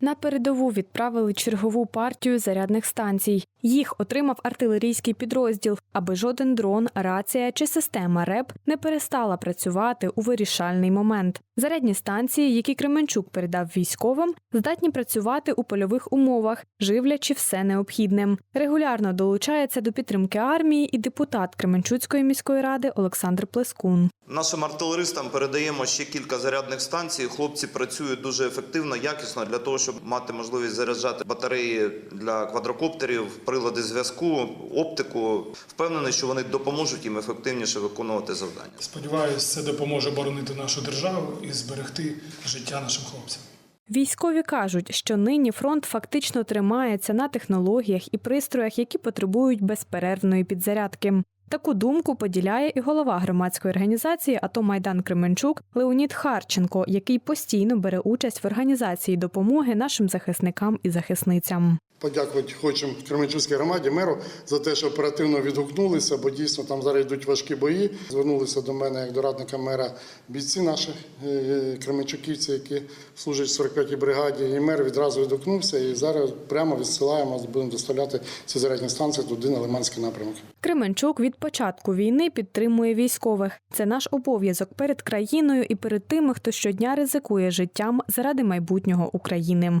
На передову відправили чергову партію зарядних станцій. Їх отримав артилерійський підрозділ, аби жоден дрон, рація чи система РЕП не перестала працювати у вирішальний момент. Зарядні станції, які Кременчук передав військовим, здатні працювати у польових умовах, живлячи все необхідним. Регулярно долучається до підтримки армії і депутат Кременчуцької міської ради Олександр Плескун. Нашим артилеристам передаємо ще кілька зарядних станцій. Хлопці працюють дуже ефективно, якісно для того, щоб мати можливість заряджати батареї для квадрокоптерів, прилади зв'язку, оптику. Впевнений, що вони допоможуть їм ефективніше виконувати завдання. Сподіваюсь, це допоможе боронити нашу державу і зберегти життя нашим хлопцям. Військові кажуть, що нині фронт фактично тримається на технологіях і пристроях, які потребують безперервної підзарядки. Таку думку поділяє і голова громадської організації АТО Майдан Кременчук Леонід Харченко, який постійно бере участь в організації допомоги нашим захисникам і захисницям. Подякувати хочемо Кременчуцькій громаді, меру за те, що оперативно відгукнулися, бо дійсно там зараз йдуть важкі бої. Звернулися до мене як до радника мера бійці наших е, кременчуківці, які служать в 45-й бригаді. І мер відразу відгукнувся. І зараз прямо відсилаємо, будемо доставляти ці зарядні станції туди на Лиманський напрямок. Кременчук від початку війни підтримує військових. Це наш обов'язок перед країною і перед тими, хто щодня ризикує життям заради майбутнього України.